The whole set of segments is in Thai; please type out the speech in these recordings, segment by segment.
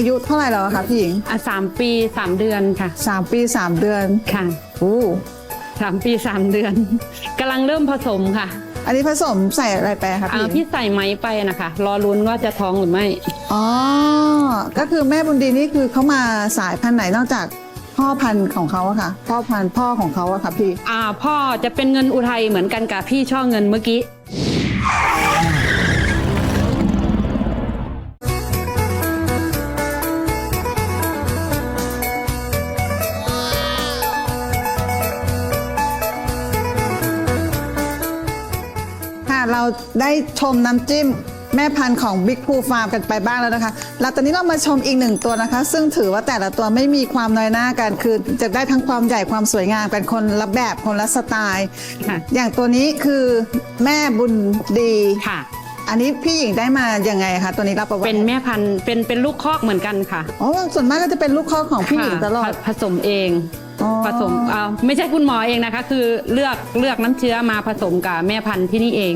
อายุเท่าไหร่แล้วอะคะพี่หญิงอะสามปีสามเดือนค่ะ สามปีสามเดือนค่ะโอ้สามปีสามเดือนกำลังเริ่มผสมค่ะอันนี้ผสมใส่อะไรไปคะอ่าพี่หญิงพี่ใส่ไหมไปนะคะ รอลุ้นว่าจะท้องหรือไม่ อ๋อ ก็คือแม่บุญดีนี่คือเขามาสายพันธุ์ไหนนอกจากพ่อพันธุ์ของเขาอะค่ะ พ่อพันธุ์พ่อของเขาอะค่ะพี่ อ่าพ่อจะเป็นเงินอุทัยเหมือนกันกับพี่ช่อเงินเมื่อกี้ เราได้ชมน้ำจิ้มแม่พันธุ์ของ Big p o o Farm กันไปบ้างแล้วนะคะ แล้วตอนนี้เรามาชมอีกหนึ่งตัวนะคะ ซึ่งถือว่าแต่ละตัวไม่มีความน้อยหน้ากัน คือจะได้ทั้งความใหญ่ความสวยงามกันคนละแบบคนละสไตล์ค่ะ อย่างตัวนี้คือแม่บุญดี ค่ะ อันนี้พี่หญิงได้มายังไงคะตัวนี้รับประวัติเป็นแม่พันธุ์เป็นเป็นลูกคอกเหมือนกันค่ะอ๋อส่วนมากก็จะเป็นลูกข้อของพี่หญิงค่ะตลอดผผสมเองอ๋อ ผสมอ่าไม่ใช่คุณหมอเองนะคะ คือเลือกเลือกน้ำเชื้อมาผสมกับแม่พันธุ์ที่นี่เอง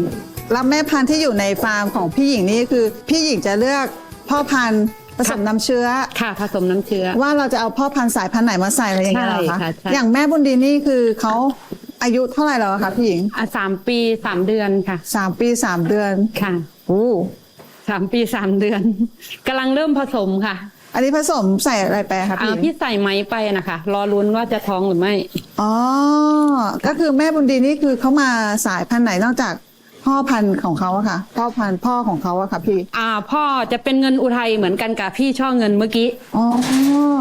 แล้วแม่พันธุ์ที่อยู่ในฟาร์มของพี่หญิงนี่คือ พี่หญิงจะเลือกพ่อพันธุ์ผสมน้ำเชื้อ ค่ะผสมน้ำเชื้อ ว่าเราจะเอาพ่อพันธุ์สายพันธุ์ไหนมาใส่อะไรอย่างเงี้ยเหรอใช่คะค่ะใช่ อย่างแม่บุญดีนี่คือเขาอายุเท่าไหร่แล้วอะคะพี่หญิงอะสามปีสามเดือนค่ะ สามปีสามเดือนค่ะ โอ้ สามปีสามเดือน กำลังเริ่มผสมค่ะ อันนี้ผสมใส่อะไรไปคะอ่าพี่หญิงพี่ใส่ไหมไปนะคะรอลุ้นว่าจะท้องหรือไม่ อ๋อ ก็คือแม่บุญดีนี่คือเขามาสายพันธุ์ไหนนอกจาก พ่อพันธุ์ของเขาอะค่ะ พ่อพันธุ์พ่อของเขาอะค่ะพี่อ่าพ่อจะเป็นเงินอุทัยเหมือนกันกับพี่ช่อเงินเมื่อกี้ อ๋อ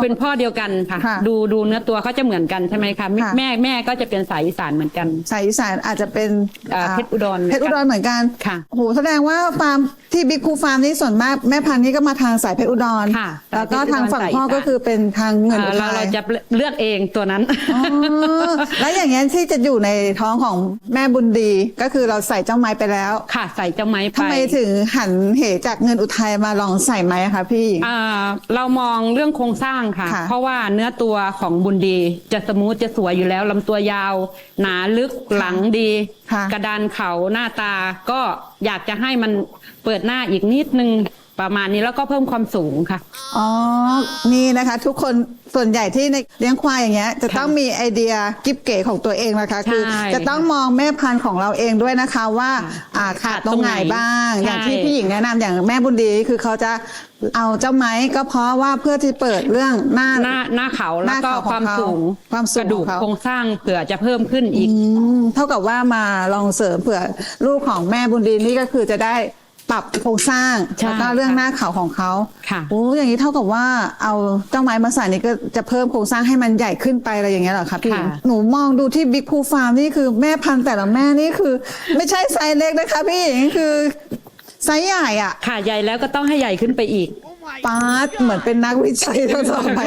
เป็นพ่อเดียวกันค่ะ ค่ะดูดูเนื้อตัวเขาจะเหมือนกันใช่ไหมคะค่ะ แม่แม่ก็จะเป็นสายอีสานเหมือนกัน สายอีสานอาจจะเป็นอ่าเพชรอุดรเพชรอุดรเหมือนกันค่ะ โอ้โหแสดงว่าฟาร์มที่บิ๊กคูฟาร์มนี่ส่วนมากแม่พันธุ์นี่ก็มาทางสายเพชรอุดรค่ะแล้วก็สายเพชรอุดรทางฝั่งพ่อสายอีสานก็คือเป็นทางเงินอุอ่าเราทัเรายจะเลือกเองตัวนั้น อ๋อแล้วอย่างเงี้ยที่จะอยู่ในท้องของแม่บุญดีก็คือเราใส่เจ้าไม้ไปแล้วค่ะใส่เจ้าไม้ไปทำไมถึงหันเหจากเงินอุทัยมาลองใส่ไม้อะคะพี่อ่าเรามองเรื่องโครงสร้างค่ะค่ะ เพราะว่าเนื้อตัวของบุญดีจะสมูทจะสวยอยู่แล้วลำตัวยาว หนาลึกหลังดีค่ะกระดานเขาหน้าตาก็อยากจะให้มันเปิดหน้าอีกนิดนึง ประมาณนี้แล้วก็เพิ่มความสูงค่ะ อ๋อ นี่นะคะ ทุกคนส่วนใหญ่ที่ในเลี้ยงควายอย่างเงี้ยจะค่ะต้องมีไอเดียกิบเก๋ของตัวเองนะคะใช่คือ จะต้องมองแม่พันธุ์ของเราเองด้วยนะคะว่าค่ะอ่าขาดตรงไหนบ้างใช่อย่างที่พี่หญิงแนะนำอย่างแม่บุญดีคือเขาจะเอาเจ้าไม้ก็เพราะว่าเพื่อที่เปิดเรื่องหน้าหน้าหน้าเขาหแล้วน้าก็เขาของความเขาสูงความสูงกระดูกของเขาโครงสร้างเผื่อจะเพิ่มขึ้นอีกอืมเท่ากับว่ามาลองเสริมเผื่อลูกของแม่บุญดีนี่ก็คือจะได้ ปรับโครงสร้างใช่แล้วก็เรื่องหน้าเขาของเขาค่ะ โอ้อย่างนี้เท่ากับว่าเอาเจ้าไม้มาใส่นี่ก็จะเพิ่มโครงสร้างให้มันใหญ่ขึ้นไปอะไรอย่างเงี้ยเหรอคะพี่ค่ะ หนูมองดูที่บิ๊กพูฟาร์มนี่คือแม่พันธุ์แต่ละแม่นี่คือ ไม่ใช่ไซส์เล็กนะคะพี่หญิงคือไซส์ใหญ่อะ ค่ะใหญ่แล้วก็ต้องให้ใหญ่ขึ้นไปอีก ปาร์ตเหมือนเป็นนักวิจัยทั้งสองไป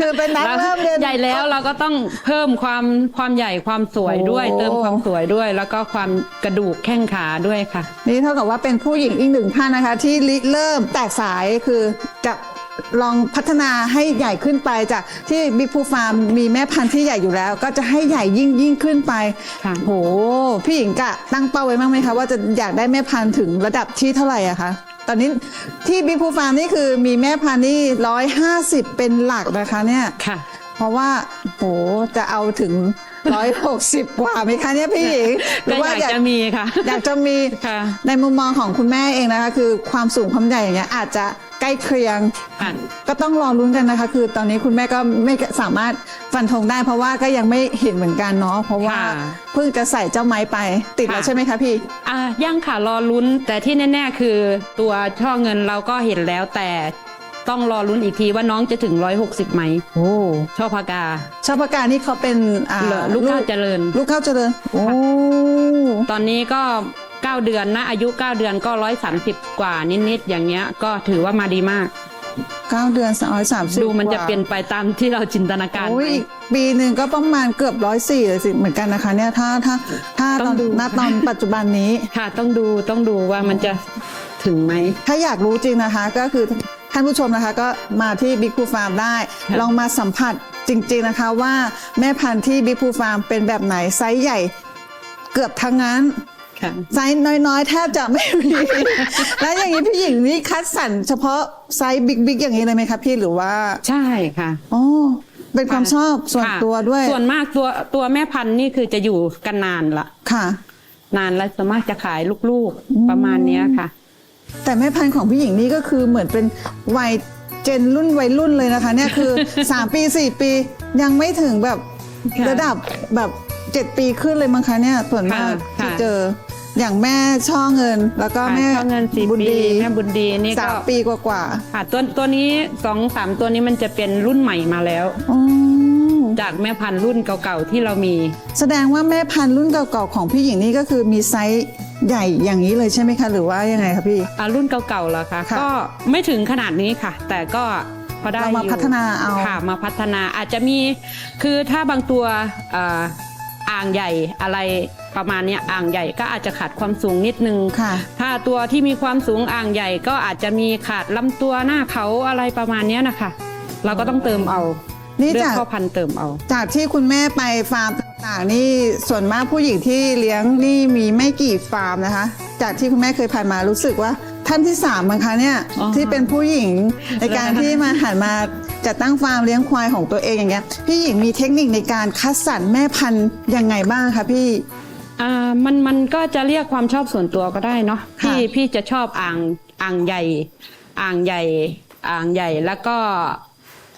คือเป็นนักแล้วเริ่มเรียนใหญ่แล้วเราก็ต้องเพิ่มความความใหญ่ความสวยด้วยโอ้เติมความสวยด้วย แล้วก็ความกระดูกแข้งขาด้วยค่ะ นี่เท่ากับว่าเป็นผู้หญิงอีกหนึ่งท่านนะคะ ที่ริเริ่มแตกสายคือจะลองพัฒนาให้ใหญ่ขึ้นไปจากที่บิ๊กพูฟาร์มมีแม่พันธุ์ที่ใหญ่อยู่แล้ว ก็จะให้ใหญ่ยิ่งยิ่งขึ้นไปค่ะโหพี่หญิงกะตั้งเป้าไว้บ้างไหมคะว่าจะอยากได้แม่พันธุ์ถึงระดับที่เท่าไหร่อะคะต อนนี้ที่บิ๊กพูฟาร์มนี่คือมีแม่พันธุ์นี่ร้อยห้าสิบเป็นหลักนะคะเนี่ย ค่ะ เพราะว่าโหจะเอาถึง ร้อยหกสิบกว่าไหมคะเนี่ยพี่หญิงหรืก็ว่าอยากจะมีค่ะ อยากจะมีค่ะในมุมมองของคุณแม่เองนะคะ คือความสูงความใหญ่อย่างเงี้ยอาจจะใกล้เคียง ค่ะ ก็ต้องรอลุ้นกันนะคะ คือตอนนี้คุณแม่ก็ไม่สามารถฟันธงได้ เพราะว่าก็ยังไม่เห็นเหมือนกันเนาะเพราะว่าค่ะเพิ่งจะใส่เจ้าไม้ไปติดแล้วค่ะ ใช่ไหมคะพี่ อะย่างค่ะรอลุ้นแต่ที่แน่ ๆ คือตัวช่อเงินเราก็เห็นแล้วแต่ ต้องรอลุ้นอีกทีว่าน้องจะถึง 160 ไหม โอ้ช่อพากา ชาวประการนี่เขาเป็นอ่าเหรอลูกข้าวเจริญ ลูกข้าวเจริญ โอ้ ตอนนี้ก็ 9 เดือนนะ อายุ 9 เดือนก็ 130 กว่านิดๆอย่างเงี้ย ก็ถือว่ามาดีมาก เก้าเดือนสองร้อยสามสิบดูมันจะเปลี่ยนไปตามที่เราจินตนาการโอ้ไหมยอีกปีหนึ่งก็ประมาณเกือบร้อยสี่เลยสิเหมือนกันนะคะ เนี่ยถ้าถ้าถ้าต้ตอองนดู ณตอนปัจจุบันนี้ ค่ะต้องดูต้องดูว่ามันจะถึงไหม ถ้าอยากรู้จริงนะคะ ก็คือ ท่านผู้ชมนะคะก็มาที่ Big พูฟาร์มได้ค่ะลองมาสัมผัสจริงๆนะคะว่าแม่พันธุ์ที่ Big พูฟาร์มเป็นแบบไหนไซส์ใหญ่เกือบทั้งนั้นค่ะไซส์น้อยๆ แทบจะไม่มี แล้วอย่างนี้พี่หญิงนี่คัดสรรเฉพาะไซส์บิ๊กๆอย่างนี้เลยไหมคะพี่หรือว่า ใช่ค่ะอ๋อเป็นความชอบส่วนค่ะตัวด้วย ส่วนมากตัวตัวแม่พันธุ์นี่คือจะอยู่กันนานละค่ะ นานแล้วส่วนมากจะขายลูกๆประมาณเนี้ยค่ะ แต่แม่พันธุ์ของพี่หญิงนี่ก็คือเหมือนเป็นวัยเจนรุ่นวัยรุ่นเลยนะคะเนี่ยคือ 3 ปี 4 ปียังไม่ถึงแบบค่ะระดับแบบเจ็ดปีขึ้นเลยมั้งคะเนี่ยส่วนมากค่ะที่ค่ะ เจออย่างแม่ช่อเงิน แล้วก็แม่ขายเงินสี่บุญปีดีแม่บุญดีนี่สาก็มปีกว่าค่ะตัวตัวนี้สองสามตัวนี้มันจะเป็นรุ่นใหม่มาแล้ว ๆอ๋อจากแม่พันธุ์รุ่นเก่าๆที่เรามี แสดงว่าแม่พันธุ์รุ่นเก่าๆของพี่หญิงนี่ก็คือมีไซส์ ใหญ่อย่างนี้เลยใช่ไหมคะ หรือว่ายังไงคะพี่ อ่ารุ่นเก่าๆแล้วค่ะค่ะ ก็ไม่ถึงขนาดนี้ค่ะ แต่ก็พอได้เรามาอยู่พัฒนาเอา ค่ะมาพัฒนาอาจจะมีคือถ้าบางตัวอ่าอ่างใหญ่อะไรประมาณเนี้ยอ่างใหญ่ก็อาจจะขาดความสูงนิดนึง ค่ะ ถ้าตัวที่มีความสูงอ่างใหญ่ก็อาจจะมีขาดลำตัวหน้าเขาอะไรประมาณเนี้ยนะคะ เราก็ต้องเติมเอานี่เลือกจากข้อพันธุ์เติมเอา จากที่คุณแม่ไปฟาร์ม ต่างๆนี่ส่วนมากผู้หญิงที่เลี้ยงนี่มีไม่กี่ฟาร์มนะคะ จากที่คุณแม่เคยผ่านมารู้สึกว่าท่านที่สามมั้งคะเนี่ยอ๋อที่เป็นผู้หญิงในการแล้วที่มาหันมาจัดตั้งฟาร์มเลี้ยงควายของตัวเองอย่างเงี้ยพี่หญิงมีเทคนิคในการคัดสรรแม่พันธุ์ยังไงบ้างคะพี่อ่ามันมันก็จะเรียกความชอบส่วนตัวก็ได้เนาะค่ะพี่พี่จะชอบอ่างอ่างใหญ่ อ่างใหญ่ อ่างใหญ่แล้วก็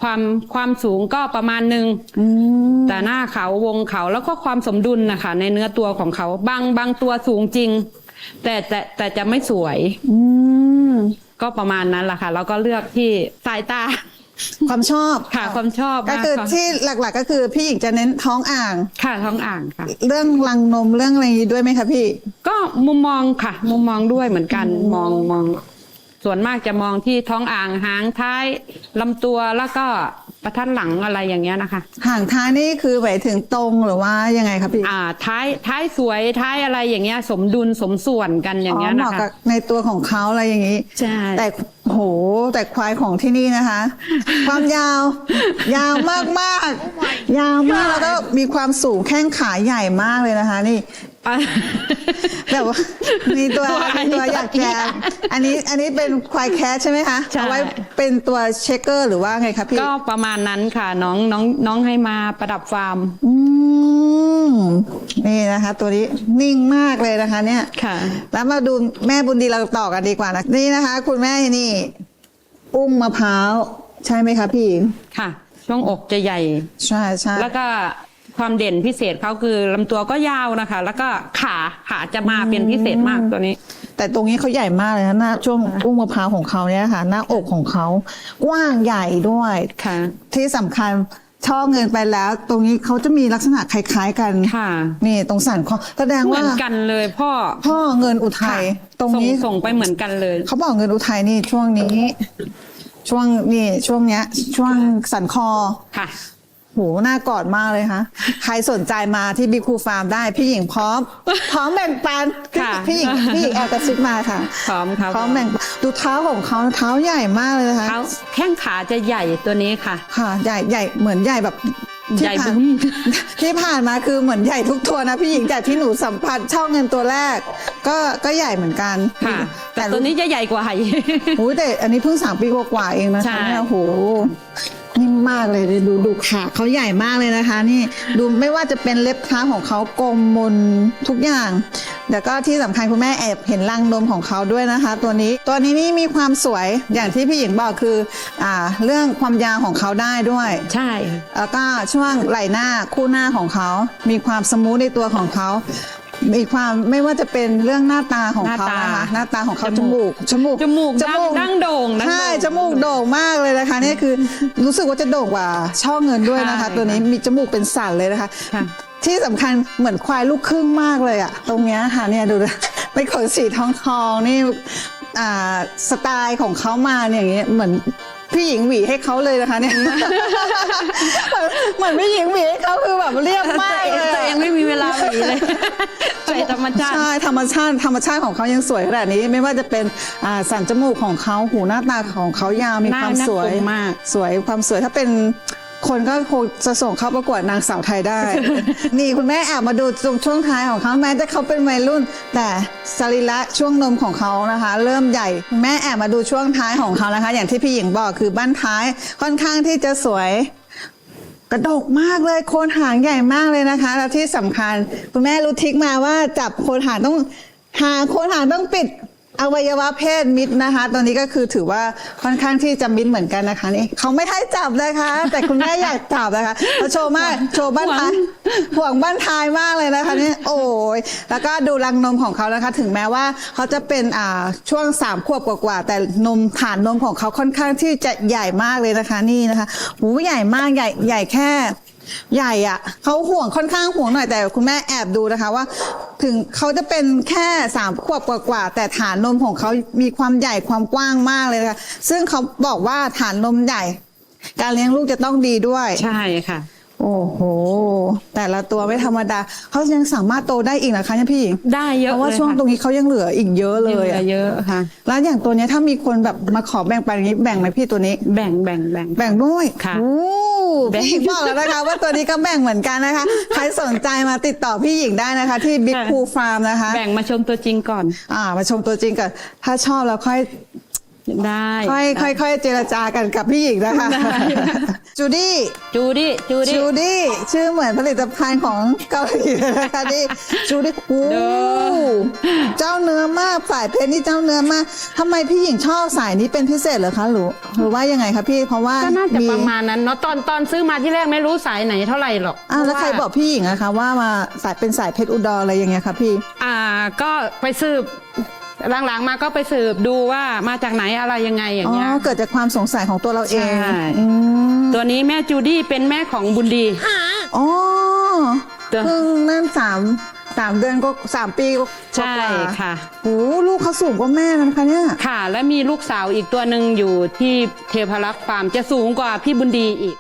ความความสูงก็ประมาณหนึ่งอืมแต่หน้าเขาวงเขาแล้วก็ความสมดุลนะคะ ในเนื้อตัวของเขาบางบางตัวสูงจริง แต่แต่แต่จะไม่สวยอืมก็ประมาณนั้นแหละค่ะ แล้วก็เลือกที่สายตา ความชอบค่ะความชอบก็คือมากที่หลัก ๆ ก็คือพี่หญิงจะเน้นท้องอ่าง ค่ะท้องอ่างค่ะ เรื่องรังนมเรื่องอะไรอย่างนี้ด้วยไหมคะพี่ ก็มุมมองค่ะ มุมมองด้วยเหมือนกันมองมอง ส่วนมากจะมองที่ท้องอ่างหางท้ายลำตัวแล้วก็ประทัดหลังอะไรอย่างเงี้ยนะคะ ห่างท้ายนี่คือหมายถึงตรงหรือว่ายังไงครับพี่อ่าท้ายท้ายสวยท้ายอะไรอย่างเงี้ย สมดุลสมส่วนกันอย่างเงี้ยเหนะมาะคะกับในตัวของเขาอะไรอย่างนี้ ใช่ แต่โหแต่ควายของที่นี่นะคะ ความยาว ยาวมากมากๆยาวมากแล้วก็มีความสูงแข้งขาใหญ่มากเลยนะคะ นี่อะ แบบว่ามีตัวตัวมีตัวอยากแกมอันนี้อันนี้เป็นควายแคสใช่ไหมคะใช่ เอาไว้เป็นตัวเช็คเกอร์หรือว่าไงคะพี่ก็ประมาณนั้นค่ะน้องน้องน้องให้มาประดับฟาร์มอืมนี่นะคะ ตัวนี้นิ่งมากเลยนะคะ เนี่ย ค่ะ แล้วมาดูแม่บุญดีเราต่อกันดีกว่านะนี่นะคะ คุณแม่นี่ อุ้งมะพร้าวใช่ไหมคะพี่หญิงค่ะ ช่วงอกจะใหญ่ ใช่ใช่แล้วก็ ความเด่นพิเศษเขาคือลำตัวก็ยาวนะคะ แล้วก็ขาขาจะมาเป็นพิเศษมากตัวนี้ แต่ตรงนี้เขาใหญ่มากเลยนะหน้าช่วงอุ้งมะพร้าวของเขาเนี่ยค่ะ หน้าอกของเขากว้างใหญ่ด้วยค่ะ ที่สำคัญช่อเงินไปแล้ว ตรงนี้เขาจะมีลักษณะคล้าย ๆ กันค่ะ นี่ตรงสันคอแสดงเหมืว่าอนกันเลยพ่อพ่อเงินอุทัยตรงนี้ ส่ส่งไปเหมือนกันเลย เขาบอกเงินอุทัยนี่ช่วงนี้ ช่วงนี่ช่วงเนี้ย ช่วงสันคอ ค่ะ โหน่ากอดมากเลยค่ะ ใครสนใจมาที่บิ๊กคูฟาร์มได้ พี่หญิงพร้อม พร้อมแบ่งปันค่ะพี่หญิงพี่หญิงแอบกระซิบมาค่ะ พร้อมครับพร้อมแบ่งปันดูเท้าของเขาเท้าใหญ่มากเลยนะคะเท้าแข้งขาจะใหญ่ตัวนี้ค่ะ ค่ะ ใหญ่ใหญ่เหมือนใหญ่แบบที่ใหญ่ผ่านบุ้มที่ผ่านมาคือเหมือนใหญ่ทุกตัวนะพี่หญิงจากที่หนูสัมผัสช่องเงินตัวแรก ก็ก็ใหญ่เหมือนกันค่ะ แต่ตัวนี้จะใหญ่กว่าโอ้ยแต่อันนี้เพิ่งสามปีกว่าๆเองนะใช่คะเนี่ยโอ้โห นิ่มมากเลยดูดูขาเขาใหญ่มากเลยนะคะ นี่ดูไม่ว่าจะเป็นเล็บเท้าของเขากลมมนทุกอย่างแล้วก็ที่สำคัญคุณแม่แอบเห็นรังนมของเขาด้วยนะคะ ตัวนี้ตัวนี้นี่มีความสวยอย่างที่พี่หญิงบอกคืออ่าเรื่องความยาวของเขาได้ด้วย ใช่แล้วก็ช่วงไหล่หน้าคู่หน้าของเขา มีความสมูทในตัวของเขา มีความไม่ว่าจะเป็นเรื่องหน้าตาของเขานะคะหน้าตาของเขาจมูกจมูกจมูกดังดังโด่งดังใช่โด่งจมูกโด่งมากเลยนะคะเนี่ยคือรู้สึกว่าจะโด่งกว่าช่อเงินด้วยนะคะใช่ตัวนี้มีจมูกเป็นสันเลยนะคะค่ะที่สำคัญเหมือนควายลูกครึ่งมากเลยอะตรงเนี้ยค่ะเนี่ยดูนะเป็นขนสีทองทองๆนี่อ่าสไตล์ของเขามาเนี่ยอย่างเงี้ยเหมือน พี่หญิงหวีให้เขาเลยนะคะเนี่ยเหมือนพี่หญิงหวีให้เขาคือแบบเรียบมากเลยตัวเองไม่มีเวลาหวีเลยใจธรรมชาติใช่ธรรมชาติธรรมชาติของเขายังสวยขนาดนี้ ไม่ว่าจะเป็นอ่าสันจมูกของเขาหูหน้าตาของเขายาวมีหน้าความหน้าสวยคมมาก สวยความสวยถ้าเป็น คนก็คงจะส่งเข้าประกวดนางสาวไทยได้ นี่คุณแม่แอบมาดูตรงช่วงท้ายของเขาแม้จะเขาเป็นวัยรุ่น แต่สรีระช่วงนมของเขานะคะ เริ่มใหญ่คุณแม่แอบมาดูช่วงท้ายของเขานะคะ อย่างที่พี่หญิงบอกคือบ้านท้ายค่อนข้างที่จะสวยกระดกมากเลยโคนหางใหญ่มากเลยนะคะ แล้วที่สำคัญคุณแม่รู้ทิกมาว่าจับโคนหางต้องหางโคนหางต้องปิด อวัยวะเพศมิดนะคะ ตอนนี้ก็คือถือว่าค่อนข้างที่จะมิดเหมือนกันนะคะนี่เขาไม่ให้จับนะคะ แต่คุณแม่อยากจับนะคะเขาโชว์มากโชว์บ้านท้ายห่วงบ้านท้ายมากเลยนะคะนี่โอ้ยแล้วก็ดูรังนมของเขานะคะ ถึงแม้ว่าเขาจะเป็นอ่าช่วงสามขวบกว่าๆแต่นมฐานนมของเขาค่อนข้างที่จะใหญ่มากเลยนะคะนี่นะคะหูใหญ่มากใหญ่ใหญ่แค่ใหญ่อะเขาห่วงค่อนข้างห่วงหน่อยแต่คุณแม่แอบดูนะคะว่า ถึงเขาจะเป็นแค่สามขวบกว่าๆแต่ฐานนมของเขามีความใหญ่ความกว้างมากเลยนะคะซึ่งเขาบอกว่าฐานนมใหญ่ การเลี้ยงลูกจะต้องดีด้วย ใช่ค่ะ โอ้โห แต่ละตัวไม่ธรรมดาเขายังสามารถโตได้อีกนะคะเนี่ยพี่หญิงได้เยอะเพราะว่าลยช่วงค่ะตรงนี้เขายังเหลืออีกเยอะเลยหอะอเยอะค่ะ แล้วอย่างตัวเนี้ยถ้ามีคนแบบมาขอแบ่งปันอย่างนี้แบ่งไหมพี่ตัวนี้ แบ่งแบ่งแบ่งแบ่งด้วยค่ะ โอ้แบ่ง พี่หญิงบอกแล้วนะคะ ว่าตัวนี้ก็แบ่งเหมือนกันนะคะ ใครสนใจมาติดต่อพี่หญิงได้นะคะ ที่ Big ค่ะ Pool Farm นะคะแบ่งมาชมตัวจริงก่อน อ่า มาชมตัวจริงก่อน ถ้าชอบแล้วค่อยได้ ค่อยค่อยค่อยเจรจากันกับพี่หญิงนะคะ จูดี้จูดี้จูดี้จูดี้ชื่อเหมือนผลิตภัณฑ์ของเกาหลีเลยนะคะนี่จูดี้โอ้เด้อเจ้าเนื้อมากฝ่ายเพชรนี่เจ้าเนื้อมากทำไมพี่หญิงชอบสายนี้เป็นพิเศษเหรอคะหรือหรือว่ายังไงคะพี่เพราะว่าก็น่าจะมีประมาณนั้นเนาะตอนตอนซื้อมาที่แรกไม่รู้สายไหนเท่าไหร่หรอกอ่าแล้วเพาะาใครบอกพี่หญิงอะคะว่ามาสายเป็นสายเพชรอุดรอะไรอย่างเงี้ยคะพี่ อ่าก็ไปสืบหลังๆมาก็ไปสืบดูว่ามาจากไหนอะไรยังไงอย่างอ๋อเงี้ยเกิดจากความสงสัยของตัวเราเองใช่อืม ตัวนี้แม่จูดี้เป็นแม่ของบุญดี อ๋อตัว เพิ่งนั่นสามสามเดือนก็สามปีก็ใช่กว่าค่ะ โอ้ลูกเขาสูงกว่าแม่นะคะเนี่ย ค่ะ และมีลูกสาวอีกตัวหนึ่งอยู่ที่เทพรักษ์ฟาร์มจะสูงกว่าพี่บุญดีอีก